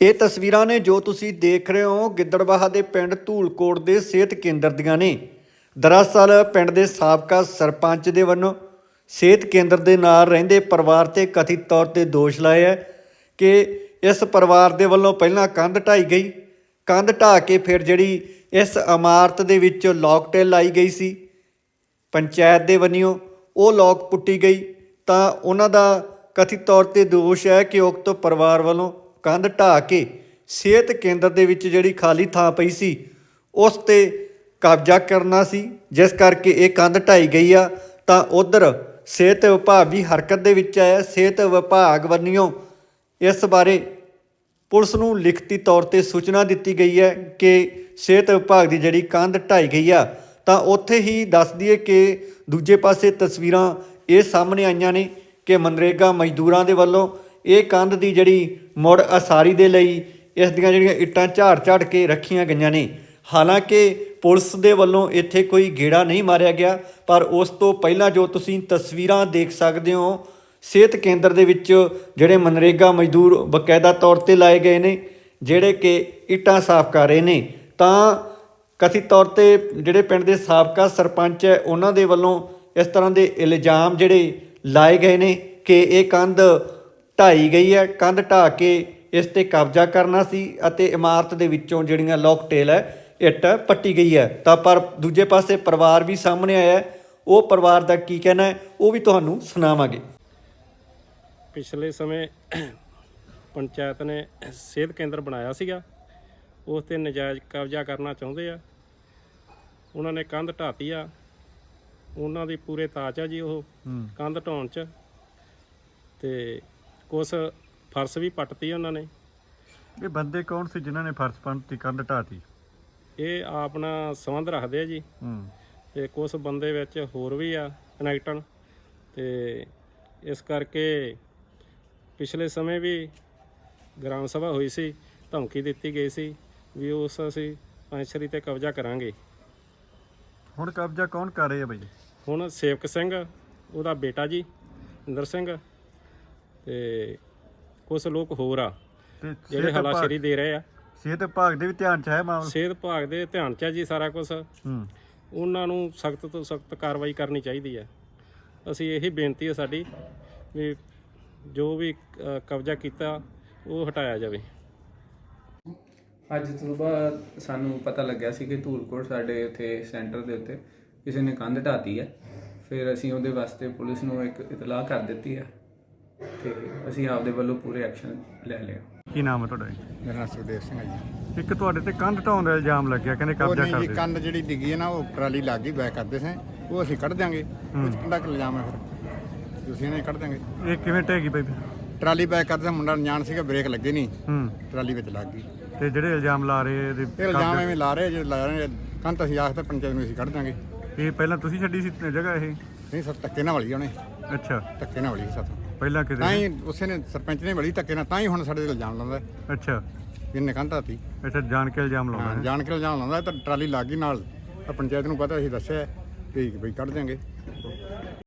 ਇਹ ਤਸਵੀਰਾਂ ਨੇ ਜੋ ਤੁਸੀਂ ਦੇਖ ਰਹੇ ਹੋ ਗਿੱਦੜਬਾਹਾ ਦੇ ਪਿੰਡ ਧੂਲਕੋਟ ਦੇ ਸਿਹਤ ਕੇਂਦਰ ਦੀਆਂ ਨੇ। ਦਰਅਸਲ ਪਿੰਡ ਦੇ ਸਾਬਕਾ ਸਰਪੰਚ ਦੇ ਵੱਲੋਂ ਸਿਹਤ ਕੇਂਦਰ ਦੇ ਨਾਲ ਰਹਿੰਦੇ ਪਰਿਵਾਰ ਤੇ ਕਥਿਤ ਤੌਰ ਤੇ ਦੋਸ਼ ਲਾਏ ਹੈ ਕਿ ਇਸ ਪਰਿਵਾਰ ਦੇ ਵੱਲੋਂ ਪਹਿਲਾਂ ਕੰਧ ਢਾਈ ਗਈ, ਕੰਧ ਢਾ ਕੇ ਫਿਰ ਜਿਹੜੀ ਇਸ ਇਮਾਰਤ ਦੇ ਵਿੱਚ ਲੌਕਟੇਲ ਲਾਈ ਗਈ ਸੀ, ਪੰਚਾਇਤ ਦੇ ਵੱਲੋਂ ਉਹ ਲੋਕ ਪੁੱਟੀ ਗਈ ਤਾਂ ਉਹਨਾਂ ਦਾ ਕਥਿਤ ਤੌਰ ਤੇ ਦੋਸ਼ ਹੈ ਕਿ ਉਕਤ ਪਰਿਵਾਰ ਵੱਲੋਂ ਕੰਧ ਢਾਹ ਕੇ ਸਿਹਤ ਕੇਂਦਰ ਦੇ ਵਿੱਚ ਜਿਹੜੀ ਖਾਲੀ ਥਾਂ ਪਈ ਸੀ, ਉਸ ਤੇ ਕਬਜ਼ਾ ਕਰਨਾ ਸੀ। ਜਿਸ ਕਰਕੇ ਇਹ ਕੰਧ ਢਾਈ ਗਈ ਆ, ਤਾਂ ਉਧਰ ਸਿਹਤ ਵਿਭਾਗ ਵੀ ਹਰਕਤ ਦੇ ਵਿੱਚ ਆਇਆ। ਸਿਹਤ ਵਿਭਾਗ ਵੱਲੋਂ ਇਸ ਬਾਰੇ ਪੁਲਿਸ ਨੂੰ ਲਿਖਤੀ ਤੌਰ ਤੇ ਸੂਚਨਾ ਦਿੱਤੀ ਗਈ ਹੈ ਕਿ ਸਿਹਤ ਵਿਭਾਗ ਦੀ ਜਿਹੜੀ ਕੰਧ ਢਾਈ ਗਈ ਆ, ਤਾਂ ਉੱਥੇ ਹੀ ਦੱਸ ਦਈਏ ਕਿ ਦੂਜੇ ਪਾਸੇ ਤਸਵੀਰਾਂ ਇਹ ਸਾਹਮਣੇ ਆਈਆਂ ਨੇ ਕਿ ਮਨਰੇਗਾ ਮਜ਼ਦੂਰਾਂ ਦੇ ਵੱਲੋਂ ਇਹ ਕੰਧ ਦੀ ਜਿਹੜੀ ਮੁੜ ਅਸਾਰੀ ਦੇ ਲਈ ਇਸ ਦੀਆਂ ਜਿਹੜੀਆਂ ਇੱਟਾਂ ਝਾੜ-ਝਾੜ ਕੇ ਰੱਖੀਆਂ ਗਈਆਂ ਨੇ। ਹਾਲਾਂਕਿ ਪੁਲਿਸ ਦੇ ਵੱਲੋਂ ਇੱਥੇ ਕੋਈ ਗੇੜਾ ਨਹੀਂ ਮਾਰਿਆ ਗਿਆ, ਪਰ ਉਸ ਤੋਂ ਪਹਿਲਾਂ ਜੋ ਤੁਸੀਂ ਤਸਵੀਰਾਂ ਦੇਖ ਸਕਦੇ ਹੋ, ਸਿਹਤ ਕੇਂਦਰ ਦੇ ਵਿੱਚ ਜਿਹੜੇ ਮਨਰੇਗਾ ਮਜ਼ਦੂਰ ਬਕਾਇਦਾ ਤੌਰ ਤੇ ਲਾਏ ਗਏ ਨੇ, ਜਿਹੜੇ ਕਿ ਇੱਟਾਂ ਸਾਫ਼ ਕਰ ਰਹੇ ਨੇ। ਤਾਂ ਕਥਿਤ ਤੌਰ ਤੇ ਜਿਹੜੇ ਪਿੰਡ ਦੇ ਸਾਬਕਾ ਸਰਪੰਚ ਹੈ, ਉਹਨਾਂ ਦੇ ਵੱਲੋਂ ਇਸ ਤਰ੍ਹਾਂ ਦੇ ਇਲਜ਼ਾਮ ਜਿਹੜੇ ਲਾਏ ਗਏ ਨੇ ਕਿ ਇਹ ਕੰਧ ਢਾਈ ਗਈ ਹੈ ਕੰਧ ਢਾ ਕੇ ਇਸ ਤੇ ਕਬਜ਼ਾ ਕਰਨਾ ਸੀ ਅਤੇ ਇਮਾਰਤ ਦੇ ਵਿੱਚੋਂ ਜਿਹੜੀਆਂ ਲੋਕਟੇਲ ਹੈ ਇੱਟ ਪੱਟੀ ਗਈ ਹੈ। ਤਾਂ ਪਰ ਦੂਜੇ ਪਾਸੇ ਪਰਿਵਾਰ ਵੀ ਸਾਹਮਣੇ ਆਇਆ। ਉਹ ਪਰਿਵਾਰ ਦਾ ਕੀ ਕਹਿਣਾ ਹੈ ਉਹ ਵੀ ਤੁਹਾਨੂੰ ਸੁਣਾਵਾਂਗੇ। ਪਿਛਲੇ ਸਮੇਂ ਪੰਚਾਇਤ ਨੇ ਸਿਹਤ ਕੇਂਦਰ ਬਣਾਇਆ ਸੀਗਾ। ਉਸ ਤੇ ਨਜਾਇਜ਼ ਕਬਜ਼ਾ ਕਰਨਾ ਚਾਹੁੰਦੇ ਆ। ਉਹਨਾਂ ਨੇ ਕੰਧ ਢਾਤੀ ਆ। ਉਹਨਾਂ ਦੀ ਪੂਰੇ ਤਾਚ ਆ ਜੀ ਉਹ ਕੰਧ ਢਾਉਣ ਚ। ਤੇ ਕੁਛ ਫਰਸ਼ ਵੀ ਪੱਟਤੀ ਉਹਨਾਂ ਨੇ। ਇਹ ਬੰਦੇ ਕੌਣ ਸੀ ਜਿਨ੍ਹਾਂ ਨੇ ਫਰਸ਼ ਦੀ ਕੰਧ ਢਾਤੀ ਇਹ ਆਪਣਾ ਸੰਬੰਧ ਰੱਖਦੇ ਆ ਜੀ। ਹੂੰ। ਤੇ ਕੁਝ ਬੰਦੇ ਵਿੱਚ ਹੋਰ ਵੀ ਆ ਕਨੈਕਟਨ। ਤੇ ਇਸ ਕਰਕੇ ਪਿਛਲੇ ਸਮੇਂ ਵੀ ਗ੍ਰਾਮ ਸਭਾ ਹੋਈ ਸੀ ਧਮਕੀ ਦਿੱਤੀ ਗਈ ਸੀ ਵੀ ਉਸ ਅਸੀਂ ਪੰਚਰੀ ਤੇ ਕਬਜ਼ਾ ਕਰਾਂਗੇ। ਹੁਣ ਕਬਜ਼ਾ ਕੌਣ ਕਰ ਰਿਹਾ ਬਈ? ਹੁਣ ਸੇਵਕ ਸਿੰਘ ਉਹਦਾ ਬੇਟਾ ਜੀ ਇੰਦਰ ਸਿੰਘ। ਤੇ ਕੁਝ ਲੋਕ ਹੋਰ ਆ ਤੇ ਜਿਹੜੇ ਹਲਾਸ਼ੇਰੀ ਦੇ ਰਹੇ ਆ। ਸਿਹਤ ਵਿਭਾਗ ਦੇ ਵੀ ਧਿਆਨ ਚ ਹੈ ਮਾਮਲਾ ਸਿਹਤ ਵਿਭਾਗ ਦੇ ਧਿਆਨ 'ਚ ਆ ਜੀ ਸਾਰਾ ਕੁਝ ਹੂੰ। ਉਹਨਾਂ ਨੂੰ ਸਖਤ ਤੋਂ ਸਖਤ ਕਾਰਵਾਈ ਕਰਨੀ ਚਾਹੀਦੀ ਹੈ ਅਸੀਂ ਇਹੀ ਬੇਨਤੀ ਹੈ ਸਾਡੀ ਵੀ ਜੋ ਵੀ ਅ, ਕਬਜ਼ਾ ਕੀਤਾ ਉਹ ਹਟਾਇਆ ਜਾਵੇ। ਅੱਜ ਸਵੇਰ ਸਾਨੂੰ ਪਤਾ ਲੱਗਿਆ ਸੀ ਕਿ ਧੂਲਕੋਟ ਸਾਡੇ ਉੱਥੇ ਸੈਂਟਰ ਦੇ ਉੱਤੇ ਕਿਸੇ ਨੇ ਕੰਧ ਢਾਤੀ ਹੈ ਫਿਰ ਅਸੀਂ ਉਹਦੇ ਵਾਸਤੇ ਪੁਲਿਸ ਨੂੰ ਇੱਕ ਇਤਲਾਹ ਕਰ ਦਿੱਤੀ ਹੈ ਤੇ ਅਸੀਂ ਆਪਦੇ ਵੱਲੋਂ ਪੂਰੇ ਐਕਸ਼ਨ ਲੈ ਲਿਆ ਕੀ ਨਾਮ ਹੈ ਤੁਹਾਡਾ ਮੇਰਾ ਨਾਮ ਸੁਖਦੇਵ ਸਿੰਘ ਹੈ ਜੀ। ਇੱਕ ਤੁਹਾਡੇ ਤੇ ਕੰਧ ਢਾਉਣ ਦਾ ਇਲਜ਼ਾਮ ਲੱਗਿਆ ਕਹਿੰਦੇ ਉਹ ਕਬਜ਼ਾ ਨਹੀਂ ਜੀ ਕਰਦੇ ਕੰਧ ਜਿਹੜੀ ਡਿੱਗੀ ਹੈ ਨਾ ਉਹ ਟਰਾਲੀ ਲੱਗ ਗਈ ਬੈਕ ਕਰਦੇ ਸੀ। ਉਹ ਅਸੀਂ ਕੱਢ ਦਿਆਂਗੇ। ਉਹ 'ਚ ਕਿੰਨਾ ਕੁ ਇਲਜ਼ਾਮ ਹੈ ਫਿਰ। ਤੁਸੀਂ ਨੇ ਕੱਢ ਦਿਆਂਗੇ। ਇਹ ਕਿਵੇਂ ਢਹਿਗੀ ਬਈ ਟਰਾਲੀ ਬੈਕ ਕਰਦੇ ਸੀ, ਮੁੰਡਾ ਅਣਜਾਣ ਸੀਗਾ ਬ੍ਰੇਕ ਲੱਗੇ ਨਹੀਂ। ਹੂੰ। ਟਰਾਲੀ ਵਿੱਚ ਲੱਗ ਗਈ। ਤੇ ਜਿਹੜੇ ਇਲਜ਼ਾਮ ਲਾ ਰਹੇ ਇਹਦੇ ਇਹ ਇਲਜ਼ਾਮ ਐਵੇਂ ਲਾ ਰਹੇ ਜਿਹੜੇ ਲਾ ਰਹੇ ਨੇ, ਕੰਧ ਅਸੀਂ ਆਖਦੇ ਪੰਚਾਇਤ ਨੂੰ ਅਸੀਂ ਕੱਢ ਦਿਆਂਗੇ। ਇਹ ਪਹਿਲਾਂ ਤੁਸੀਂ ਛੱਡੀ ਸੀ ਜਗ੍ਹਾ ਇਹ? ਨਹੀਂ ਸਰ ਧੱਕੇ ਨਾਲ ਵਲੀ ਉਹਨੇ। ਅੱਛਾ। ਧੱਕੇ ਨਾਲ ਵਲੀ ਸਾਥੋਂ ਪਹਿਲਾਂ ਤਾਂ ਕਿਤੇ ਹੀ ਉਸੇ ਨੇ ਸਰਪੰਚ ਨੇ ਵਲੀ ਧੱਕੇ ਨਾਲ ਤਾਂ ਹੀ ਹੁਣ ਸਾਡੇ ਤੇ ਇਲਜ਼ਾਮ ਲਾਉਂਦਾ। ਅੱਛਾ। ਵੀ ਇਹਨੇ ਕੰਧ ਧਾਤੀ ਅੱਛਾ ਜਾਣ ਕੇ ਇਲਜ਼ਾਮ ਲਾਉਣਾ ਹਾਂ ਹੈ। ਜਾਣ ਕੇ ਇਲਜ਼ਾਮ ਲਾਉਂਦਾ ਤਾਂ ਟਰਾਲੀ ਲੱਗ ਗਈ ਨਾਲ। ਤਾਂ ਪੰਚਾਇਤ ਨੂੰ ਪਤਾ ਅਸੀਂ ਦੱਸਿਆ ਵੀ ਬਈ ਕੱਢ ਦਿਆਂਗੇ।